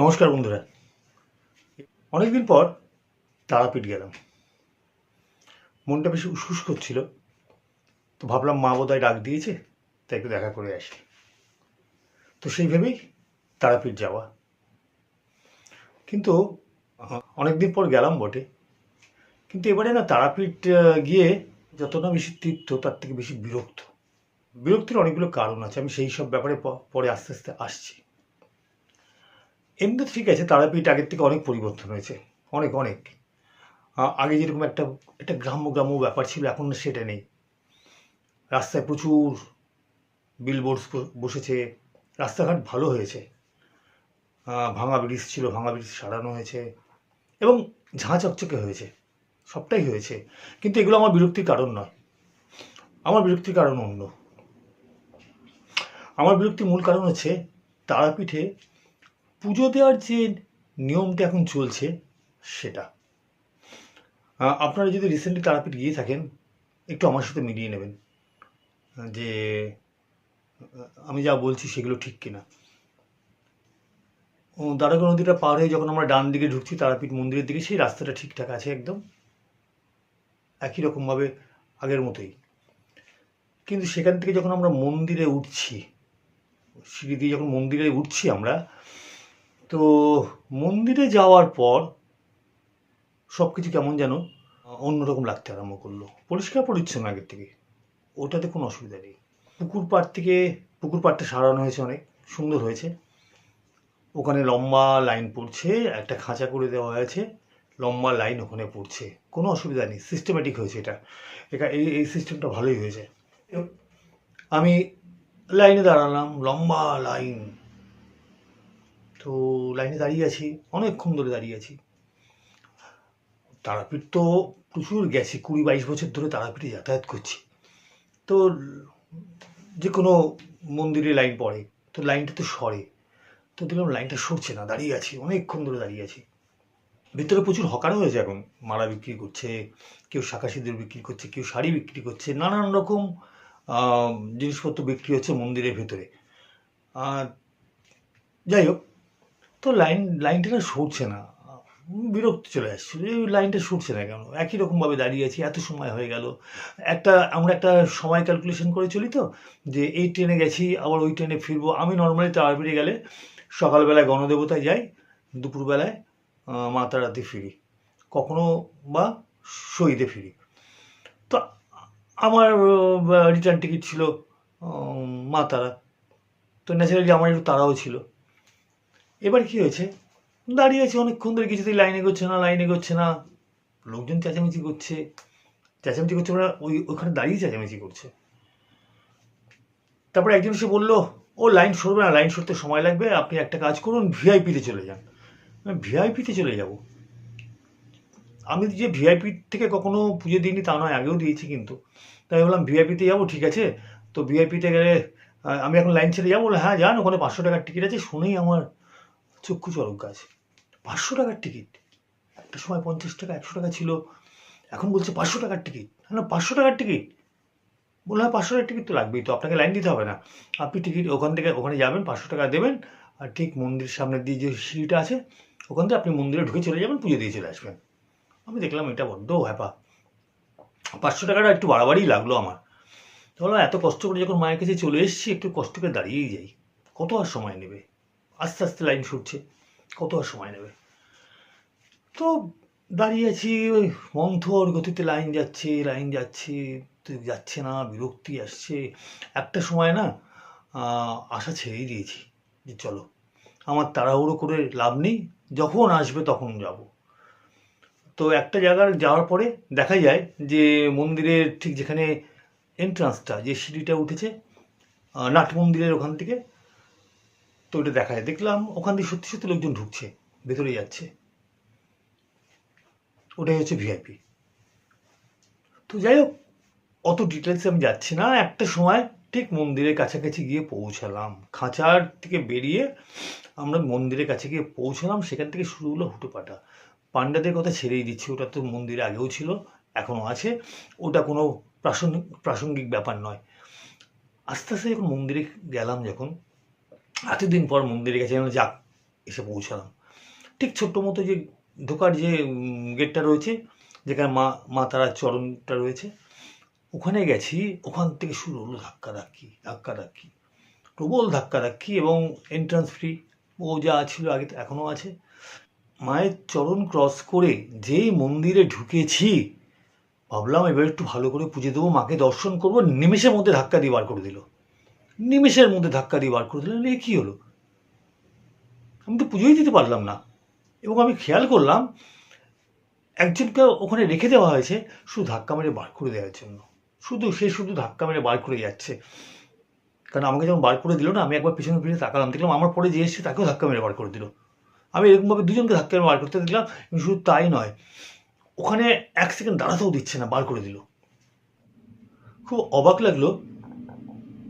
নমস্কার বন্ধুরা। অনেকদিন পর তারাপীঠ গেলাম। মনটা বেশি উসুস করছিল তো ভাবলাম মা বোধহয় ডাক দিয়েছে, তাই একটু দেখা করে আসি। তো সেই ভেবেই তারাপীঠ যাওয়া। কিন্তু, অনেকদিন পর গেলাম বটে। কিন্তু এবারে না তারাপীঠ গিয়ে যত না বেশি তীর্থ তার থেকে বেশি বিরক্ত। বিরক্তির অনেকগুলো কারণ আছে, আমি সেই সব ব্যাপারে পরে আস্তে আস্তে আসছি। এমনি ঠিক আছে, তারাপীঠ আগের থেকে অনেক পরিবর্তন হয়েছে, অনেক অনেক। আগে যেরকম একটা একটা গ্রাম্য গ্রাম্য ব্যাপার ছিল, এখন সেটা নেই। রাস্তায় প্রচুর বিলবোর্ডস বসেছে, রাস্তাঘাট ভালো হয়েছে। ভাঙা ব্রিজ ছিল, ভাঙা ব্রিজ সারানো হয়েছে, এবং ঝাঁ চকচকে হয়েছে, সবটাই হয়েছে। কিন্তু এগুলো আমার বিরক্তির কারণ নয়। আমার বিরক্তির কারণ অন্য। আমার বিরক্তির মূল কারণ হচ্ছে, তারাপীঠে পুজো দেওয়ার যে নিয়মটা এখন চলছে, সেটা। আপনারা যদি রিসেন্টলি তারাপীঠ গিয়ে থাকেন, একটু আমার সাথে মিলিয়ে নেবেন, যে, আমি যা বলছি সেগুলো ঠিক কিনা। দ্বারকা নদীটা পার হয়ে যখন আমরা ডান দিকে ঢুকছি, তারাপীঠ মন্দিরের দিকে, সেই রাস্তাটা ঠিকঠাক আছে একদম। একই রকমভাবে আগের মতোই। কিন্তু সেখান থেকে যখন আমরা মন্দিরে উঠছি, সিঁড়ি দিয়ে যখন মন্দিরে উঠছি আমরা তো মন্দিরে যাওয়ার পর সব কিছু কেমন যেন অন্যরকম লাগতে আরম্ভ করল। পরিষ্কার পরিচ্ছন্ন আগের থেকে। ওটাতে কোনো অসুবিধা নেই। পুকুর পাড় থেকে, পুকুর পাড়টা সারানো হয়েছে অনেক, সুন্দর হয়েছে। ওখানে লম্বা লাইন পড়ছে, একটা খাঁচা করে দেওয়া হয়েছে লম্বা লাইন ওখানে পড়ছে। কোনো অসুবিধা নেই সিস্টেমেটিক হয়েছে এটা। এটা এই এই সিস্টেমটা ভালোই হয়েছে। আমি লাইনে দাঁড়ালাম, লম্বা লাইন। তো লাইনে দাঁড়িয়ে আছি, অনেকক্ষণ ধরে দাঁড়িয়ে আছি। তারাপীঠ তো প্রচুর গেছি, কুড়ি বাইশ বছর ধরে তারাপীঠে যাতায়াত করছি। তো যে কোনো মন্দিরে লাইন পড়ে, তো লাইনটা তো সরে। তো দেখলাম লাইনটা সরছে না, দাঁড়িয়ে আছি, অনেকক্ষণ ধরে দাঁড়িয়ে আছি। ভিতরে প্রচুর হকারও হয়েছে এখন, মালা বিক্রি করছে, কেউ শাঁখা সিঁদুর বিক্রি করছে, কেউ শাড়ি বিক্রি করছে, নানান রকম জিনিসপত্র বিক্রি হচ্ছে মন্দিরের ভেতরে। আর যাই হোক তো লাইন লাইনটা না সরছে না। বিরক্ত চলে আসছে। এই লাইনটা সরছে না কেন? একই রকমভাবে দাঁড়িয়ে আছি এত সময় হয়ে গেল। একটা আমরা একটা সময় ক্যালকুলেশন করে চলি তো যে এই ট্রেনে গেছি আবার ওই ট্রেনে ফিরবো। আমি নর্মালি তারাপীঠে গেলে সকালবেলায় গণদেবতায় যাই দুপুরবেলায় আহ, মা তারাতে ফিরি। কখনো বা শহীদে ফিরি। তো আমার রিটার্ন টিকিট ছিল উম, মা তারা তো ন্যাচারালি আমার একটু তারাও ছিল। এবার কি হয়েছে? দাঁড়িয়ে আছি অনেকক্ষণ ধরে কিছুতেই লাইন এগোচ্ছে না লাইন এগোচ্ছে না। লোকজন চেঁচামেচি করছে। চেঁচামেচি করছে ওরা ওই, ওখানে দাঁড়িয়ে চেঁচামেচি করছে। তারপরে একজন এসে বলল, ও লাইন সরবে না লাইন সরতে সময় লাগবে। আপনি একটা কাজ করুন ভিআইপিতে চলে যান। ভিআইপিতে চলে যাব? আমি যে ভিআইপি থেকে কখনো পুজো দিইনি তা নয়, আগেও দিয়েছি কিন্তু। তাই বললাম ভিআইপিতে যাব, ঠিক আছে? তো ভিআইপিতে গেলে আমি এখন লাইন ছেড়ে যাব বলে হ্যাঁ যান, ওখানে পাঁচশো টাকার টিকিট আছে, শুনেই আমার চক্ষু চরক গাছ। পাঁচশো টাকার টিকিট একটা সময় পঞ্চাশ টাকা, একশো টাকা ছিল। এখন বলছে পাঁচশো টাকার টিকিট না পাঁচশো টাকার টিকিট বললাম হ্যাঁ পাঁচশো টাকার টিকিট তো লাগবেই তো, আপনাকে লাইন দিতে হবে না। আপনি টিকিট ওখান থেকে, ওখানে যাবেন, পাঁচশো টাকা দেবেন। আর ঠিক মন্দির সামনে দিয়ে যে সিঁড়িটা আছে, ওখান থেকে আপনি মন্দিরে ঢুকে চলে যাবেন, পুজো দিয়ে চলে আসবেন। আমি দেখলাম এটা বড্ড হ্যাপা। পাঁচশো টাকাটা একটু বাড়াবাড়ি লাগল আমার। তো বললাম এত কষ্ট করে যখন মায়ের কাছে চলে এসেছি, একটু কষ্ট করে দাঁড়িয়েই যাই। কত আর সময় নেবে? আস্তে আস্তে লাইন ছুটছে কত আর সময় নেবে? তো দাঁড়িয়ে আছি ওই মন্থর গতিতে লাইন যাচ্ছে লাইন যাচ্ছে, তো যাচ্ছে না, বিরক্তি আসছে। একটা সময় না আশা ছেড়েই দিয়েছি যে চলো, আমার তাড়াহুড়ো করে লাভ নেই, যখন আসবে তখন যাব। তো একটা জায়গার যাওয়ার পরে দেখা যায় যে মন্দিরের ঠিক যেখানে এন্ট্রান্সটা যে সিঁড়িটা উঠেছে নাট মন্দিরের ওখান থেকে তো ওটা দেখায়। দেখলাম ওখান থেকে সত্যি সত্যি লোকজন ঢুকছে ভেতরে যাচ্ছে। ওটাই হচ্ছে ভিআইপি তো যাই হোক, অত ডিটেলসে আমি যাচ্ছি না। একটা সময় ঠিক মন্দিরের কাছাকাছি গিয়ে পৌঁছালাম। খাঁচার থেকে বেরিয়ে আমরা মন্দিরের কাছে গিয়ে পৌঁছালাম। সেখান থেকে শুরু হলো হুটোপাটা। পাণ্ডাদের কথা ছেড়েই দিচ্ছি, ওটা তো মন্দিরে আগেও ছিল, এখনও আছে। ওটা কোনো প্রাসঙ্গিক প্রাসঙ্গিক ব্যাপার নয়। আস্তে আস্তে যখন মন্দিরে গেলাম, যখন এতদিন পর মন্দিরে গেছে যেন যাক এসে পৌঁছালাম। ঠিক ছোট্ট মতো যে ঢোকার যে গেটটা রয়েছে, যেখানে মা মা তারার চরণটা রয়েছে, ওখানে গেছি, ওখান থেকে শুরু হলো ধাক্কা ধাক্কি ধাক্কা ধাক্কি। প্রবল ধাক্কা ধাক্কি এবং এন্ট্রান্স ফ্রি ও যা ছিল আগে তো এখনও আছে। মায়ের চরণ ক্রস করে যেই মন্দিরে ঢুকেছি, ভাবলাম এবার একটু ভালো করে পুজো দেবো, মাকে দর্শন করব, নিমেষের মধ্যে ধাক্কা দিয়ে বার করে দিল। নিমেষের মধ্যে ধাক্কা দিয়ে বার করে দিল এ কী হলো? আমি তো পুজোই দিতে পারলাম না। এবং আমি খেয়াল করলাম, একজনকে ওখানে রেখে দেওয়া হয়েছে, শুধু ধাক্কা মেরে বার করে দেওয়ার জন্য। শুধু, সে শুধু ধাক্কা মেরে বার করে যাচ্ছে। কারণ আমাকে যখন বার করে দিল না, আমি একবার পিছনে ফিরে তাকালাম, দেখলাম আমার পরে যে এসেছে তাকেও ধাক্কা মেরে বার করে দিল। আমি এরকমভাবে দুজনকে ধাক্কা মেরে বার করতে দেখলাম শুধু তাই নয়, ওখানে এক সেকেন্ড দাঁড়াতেও দিচ্ছে না, বার করে দিল। খুব অবাক লাগল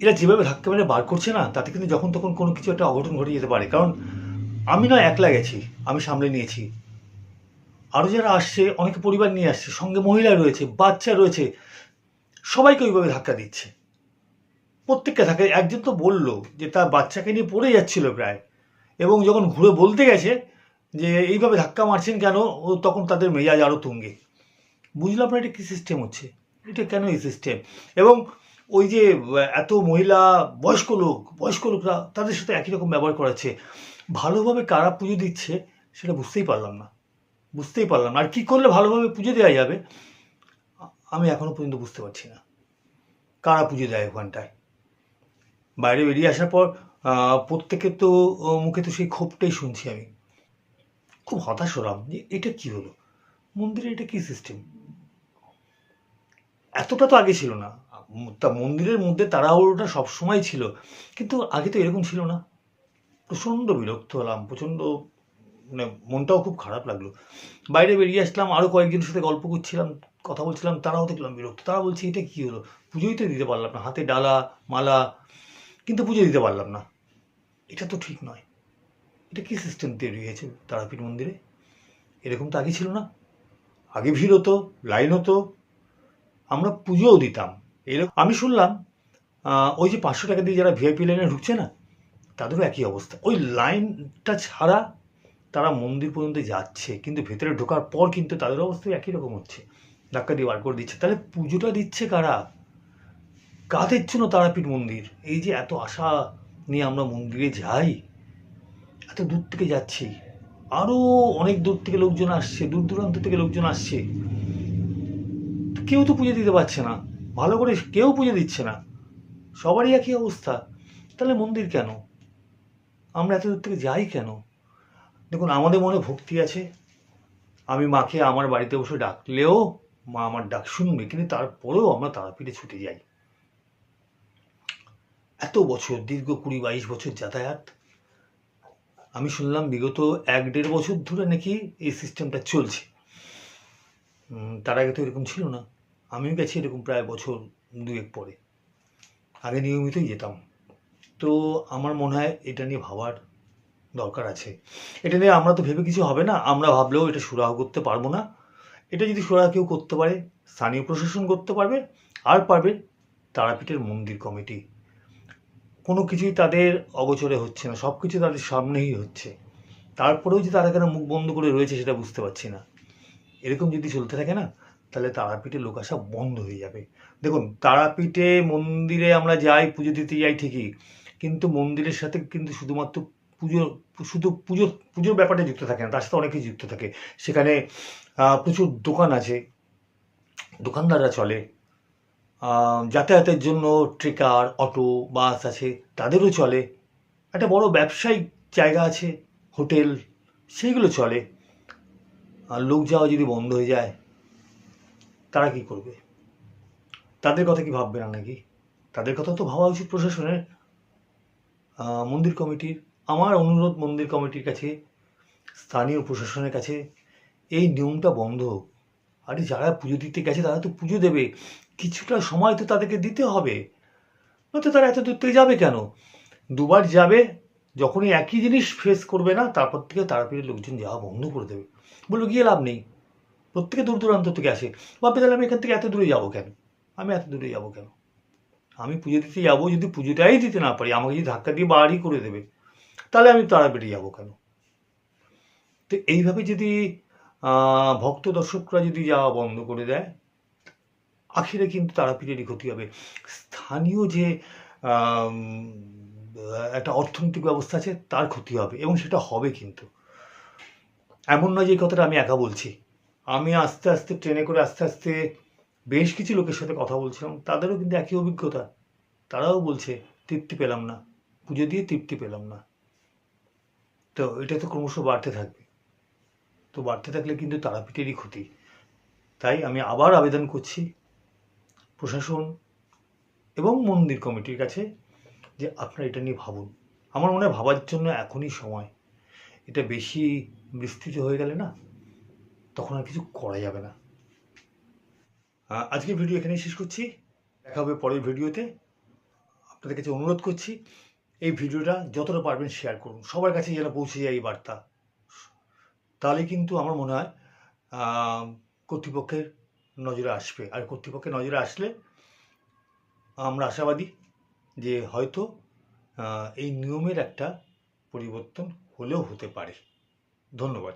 এরা যেভাবে ধাক্কা মেরে বার করছে না, তাতে কিন্তু যখন তখন কোনো কিছু একটা অঘটন ঘটে যেতে পারে। কারণ আমি না একলা গেছি, আমি সামলে নিয়েছি। আরও যারা আসছে, অনেকে পরিবার নিয়ে আসছে, সঙ্গে মহিলা রয়েছে, বাচ্চা রয়েছে, সবাইকে ওইভাবে ধাক্কা দিচ্ছে। প্রত্যেককে ধাক্কা একজন তো বলল যে তার বাচ্চাকে নিয়ে পড়ে যাচ্ছিল প্রায়, এবং যখন ঘুরে বলতে গেছে যে এইভাবে ধাক্কা মারছেন কেন, ও তখন তাদের মেজাজ আরও তুঙ্গে। বুঝলাম না এটা কী সিস্টেম হচ্ছে। এটা কেন এই সিস্টেম এবং ওই যে এত মহিলা, বয়স্ক লোক, বয়স্ক লোকরা, তাদের সাথে একই রকম ব্যবহার করাচ্ছে ভালোভাবে কারা পুজো দিচ্ছে, সেটা বুঝতেই পারলাম না। বুঝতেই পারলাম না। আর কী করলে ভালোভাবে পুজো দেওয়া যাবে, আমি এখনও পর্যন্ত বুঝতে পারছি না। কারা পুজো দেয় ওখানটায়? বাইরে বেরিয়ে আসার পর প্রত্যেকের তো মুখে তো সেই ক্ষোভটাই শুনছি আমি। খুব হতাশ হলাম যে এটা কি হলো? মন্দিরে এটা কি সিস্টেম এতটা তো আগে ছিল না। তা মন্দিরের মধ্যে তাড়াহুড়োটা সবসময় ছিল। কিন্তু আগে তো এরকম ছিল না। প্রচণ্ড বিরক্ত হলাম, প্রচণ্ড মানে মনটাও খুব খারাপ লাগল। বাইরে বেরিয়ে আসলাম আরও কয়েকজনের সাথে গল্প করছিলাম, কথা বলছিলাম, তারাও দেখলাম বিরক্ত। তারা বলছে, এটা কী হলো? পুজোই তো দিতে পারলাম না, হাতে ডালা, মালা, কিন্তু পুজো দিতে পারলাম না। এটা তো ঠিক নয়। এটা কী সিস্টেম তৈরি হয়েছে তারাপীঠ মন্দিরে? এরকম তো আগে ছিল না। আগে ভিড় হতো লাইন হতো। আমরা পুজোও দিতাম। এরকম আমি শুনলাম ওই যে পাঁচশো টাকা দিয়ে যারা ভিআইপি লাইনে ঢুকছে না, তাদেরও একই অবস্থা। ওই লাইনটা ছাড়া তারা মন্দির পর্যন্ত যাচ্ছে, কিন্তু ভেতরে ঢোকার পর কিন্তু তাদের অবস্থাও একই রকম হচ্ছে। ধাক্কা দিয়ে বার করে দিচ্ছে। তাহলে পুজোটা দিচ্ছে কারা? কাদের জন্য তারাপীঠ মন্দির? এই যে এত আশা নিয়ে আমরা মন্দিরে যাই, এত দূর থেকে যাচ্ছি আরও অনেক দূর থেকে লোকজন আসছে, দূর দূরান্ত থেকে লোকজন আসছে। কেউ তো পুজো দিতে পারছে না। ভালো করে কেউ পুজো দিচ্ছে না। সবারই একই অবস্থা। তাহলে মন্দির কেন? আমরা এত দূর থেকে যাই কেন? দেখুন, আমাদের মনে ভক্তি আছে। আমি মাকে আমার বাড়িতে বসে ডাকলেও মা আমার ডাক শুনবে, কিন্তু তারপরেও আমরা তারাপীঠে ছুটে যাই। এত বছর, দীর্ঘ কুড়ি বাইশ বছর যাতায়াত। আমি শুনলাম বিগত এক দেড় বছর ধরে নাকি এই সিস্টেমটা চলছে। তার আগে তো এরকম ছিল না। আমিও গেছি এরকম প্রায় বছর, দুয়েক পরে। আগে নিয়মিতই যেতাম। তো আমার মনে হয় এটা নিয়ে ভাবার দরকার আছে। এটা নিয়ে আমরা তো ভেবে কিছু হবে না, আমরা ভাবলেও এটা সুরাহ করতে পারব না। এটা যদি সুরাহ কেউ করতে পারে, স্থানীয় প্রশাসন করতে পারবে, আর পারবে তারাপীঠের মন্দির কমিটি। কোনো কিছুই তাদের অগোচরে হচ্ছে না সব কিছু তাদের সামনেই হচ্ছে। তারপরেও যে তারা কেন মুখ বন্ধ করে রয়েছে সেটা বুঝতে পারছি না। এরকম যদি চলতে থাকে না তাহলে তারাপীঠে লোক আসা বন্ধ হয়ে যাবে। দেখুন, তারাপীঠে মন্দিরে আমরা যাই, পুজো দিতে যাই ঠিকই, কিন্তু মন্দিরের সাথে কিন্তু শুধুমাত্র পুজো, শুধু পুজো, পুজোর ব্যাপারটা যুক্ত থাকে না, তার সাথে অনেক কিছু যুক্ত থাকে। সেখানে প্রচুর দোকান আছে, দোকানদাররা চলে যাতায়াতের জন্য ট্রেকার, অটো, বাস আছে, তাদেরও চলে। একটা বড় ব্যবসায়িক জায়গা আছে, হোটেল, সেইগুলো চলে। আর লোক যাওয়া যদি বন্ধ হয়ে যায় তারা কি করবে? তাদের কথা কি ভাববে না নাকি? তাদের কথা তো ভাবা উচিত প্রশাসনের। মন্দির কমিটির, আমার অনুরোধ মন্দির কমিটির কাছে, স্থানীয় প্রশাসনের কাছে, এই নিয়মটা বন্ধ হোক। আরে, যারা পুজো দিতে গেছে, তারা তো পুজো দেবে। কিছুটা সময় তো তাদেরকে দিতে হবে। নয়তো তারা এত দূর থেকে যাবে কেন? দুবার যাবে, যখনই একই জিনিস ফেস করবে না, তারপর থেকে তারাপীঠের লোকজন যাওয়া বন্ধ করে দেবে। বলব, গিয়ে লাভ নেই। প্রত্যেকে দূর দূরান্ত থেকে আসে। ভাববে তাহলে আমি এখান থেকে এত দূরে যাব কেন? আমি এত দূরে যাব কেন? আমি পুজো দিতে যাব, যদি পুজোটাই দিতে না পারি, আমাকে যদি ধাক্কা দিয়ে বাড়ি করে দেবে, তাহলে আমি তারাপীঠে যাব কেন? তো এইভাবে যদি ভক্ত দর্শকরা যদি যাওয়া বন্ধ করে দেয়, আখিরে কিন্তু তারাপীঠেরই ক্ষতি হবে। স্থানীয় যে একটা অর্থনৈতিক ব্যবস্থা আছে, তার ক্ষতি হবে এবং সেটা হবে কিন্তু। এমন নয় যে কথাটা আমি একা বলছি। আমি আস্তে আস্তে, ট্রেনে করে আস্তে আস্তে বেশ কিছু লোকের সাথে কথা বলছিলাম। তাদেরও কিন্তু একই অভিজ্ঞতা। তারাও বলছে, তৃপ্তি পেলাম না। পুজো দিয়ে তৃপ্তি পেলাম না। তো এটা তো ক্রমশ বাড়তে থাকবে। তো বাড়তে থাকলে কিন্তু তারাপীঠেরই ক্ষতি। তাই আমি আবার আবেদন করছি প্রশাসন এবং মন্দির কমিটির কাছে যে আপনারা এটা নিয়ে ভাবুন। আমার মনে হয় ভাবার জন্য এখনই সময়। এটা বেশি বিস্তৃত হয়ে গেলে না তখন আর কিছু করা যাবে না। আহ, আজকের ভিডিও এখানেই শেষ করছি। দেখা হবে পরের ভিডিওতে। আপনাদের কাছে অনুরোধ করছি এই ভিডিওটা যতটা পারবেন শেয়ার করুন। সবার কাছে যেন পৌঁছে যায় এই বার্তা। তাহলে কিন্তু আমার মনে হয় কর্তৃপক্ষের নজরে আসবে। আর কর্তৃপক্ষের নজরে আসলে আমরা আশাবাদী যে হয়তো এই নিয়মের একটা পরিবর্তন হলেও হতে পারে। ধন্যবাদ।